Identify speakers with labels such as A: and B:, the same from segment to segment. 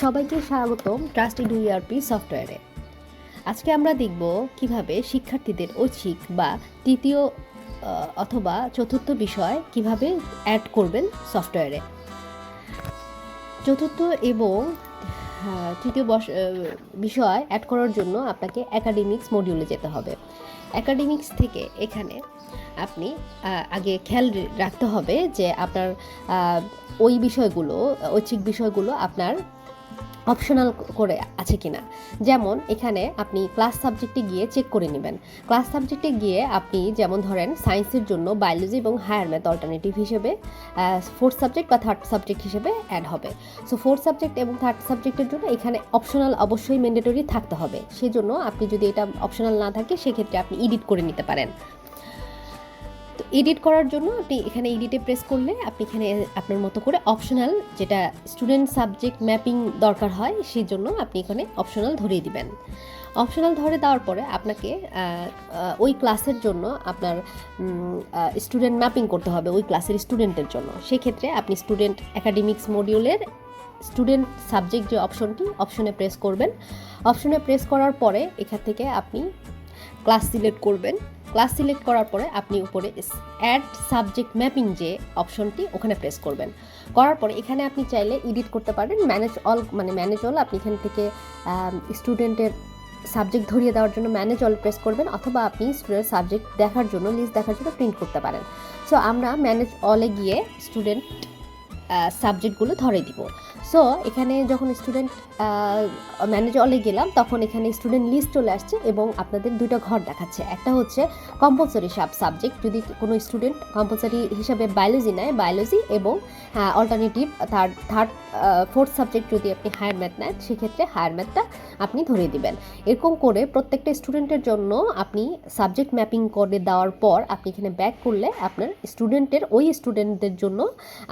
A: সবাইকে স্বাগতম trust in URP সফটওয়্যারে আজকে আমরা দেখব কীভাবে শিক্ষার্থীদের ঐচ্ছিক বা তৃতীয় অথবা চতুর্থ বিষয় কীভাবে অ্যাড করবেন সফটওয়্যারে চতুর্থ এবং তৃতীয় বস- বিষয় অ্যাড করার জন্য আপনাকে একাডেমিক্স মডিউলে যেতে হবে। একাডেমিক্স থেকে এখানে আপনি আগে খেয়াল রাখতে হবে যে আপনার ওই বিষয়গুলো, ঐচ্ছিক বিষয়গুলো আপনার অপশনাল করে আছে কিনা। যেমন এখানে আপনি ক্লাস সাবজেক্টে গিয়ে চেক করে নেবেন। ক্লাস সাবজেক্টে গিয়ে আপনি যেমন ধরেন সায়েন্সের জন্য বায়োলজি এবং হায়ার ম্যাথ অল্টারনেটিভ হিসেবে ফোর্থ সাবজেক্ট বা থার্ড সাবজেক্ট হিসেবে অ্যাড হবে। সো ফোর্থ সাবজেক্ট এবং থার্ড সাবজেক্টের জন্য এখানে অপশনাল অবশ্যই ম্যান্ডেটরি থাকতে হবে। সেজন্য আপনি যদি এটা অপশনাল না থাকে, সেক্ষেত্রে আপনি এডিট করে নিতে পারেন। এডিট করার জন্য আপনি এখানে এডিটে প্রেস করলে আপনি এখানে আপনার মতো করে অপশনাল যেটা স্টুডেন্ট সাবজেক্ট ম্যাপিং দরকার হয়, সেই জন্য আপনি এখানে অপশনাল ধরিয়ে দিবেন। অপশনাল ধরে দেওয়ার পরে আপনাকে ওই ক্লাসের জন্য আপনার স্টুডেন্ট ম্যাপিং করতে হবে ওই ক্লাসের স্টুডেন্টের জন্য। সেক্ষেত্রে আপনি স্টুডেন্ট একাডেমিক্স মডিউলের স্টুডেন্ট সাবজেক্ট যে অপশনটি অপশনে প্রেস করবেন। অপশনে প্রেস করার পরে এখান থেকে আপনি ক্লাস সিলেক্ট করবেন। ক্লাস সিলেক্ট করার পরে আপনি উপরে অ্যাড সাবজেক্ট ম্যাপিং যে অপশনটি ওখানে প্রেস করবেন। করার পরে এখানে আপনি চাইলে এডিট করতে পারেন ম্যানেজ অল মানে ম্যানেজ অল আপনি এখান থেকে স্টুডেন্টের সাবজেক্ট ধরিয়ে দেওয়ার জন্য ম্যানেজ অল প্রেস করবেন অথবা আপনি স্টুডেন্ট সাবজেক্ট দেখার জন্য লিস্ট দেখার জন্য প্রিন্ট করতে পারেন। সো আমরা ম্যানেজ অলে গিয়ে স্টুডেন্ট সাবজেক্টগুলো ধরে দিব। সো এখানে যখন স্টুডেন্ট ম্যানেজ অলে গেলাম, তখন এখানে স্টুডেন্ট লিস্ট চলে আসছে এবং আপনাদের দুইটা ঘর দেখাচ্ছে। একটা হচ্ছে কম্পালসরি সাব সাবজেক্ট যদি কোনো স্টুডেন্ট কম্পালসরি হিসাবে বায়োলজি নেয় বায়োলজি এবং alternative third third fourth subject যদি আপনি হায়ার ম্যাথ নেন, সেক্ষেত্রে হায়ার ম্যাথটা আপনি ধরিয়ে দিবেন। এরকম করে প্রত্যেকটা স্টুডেন্টের জন্য আপনি সাবজেক্ট ম্যাপিং করে দেওয়ার পর আপনি এখানে ব্যাক করলে আপনার স্টুডেন্টের ওই স্টুডেন্টদের জন্য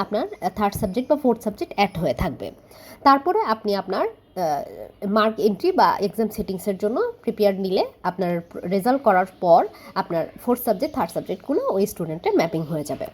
A: আপনার থার্ড সাবজেক্ট বা ফোর্থ সাবজেক্ট অ্যাড হয়ে থাকবে। তারপরে আপনি আপনার মার্ক এন্ট্রি বা এক্সাম সেটিংসের জন্য প্রিপেয়ার নিলে আপনার রেজাল্ট করার পর আপনার ফোর্থ সাবজেক্ট থার্ড সাবজেক্টগুলো ওই স্টুডেন্টের ম্যাপিং হয়ে যাবে।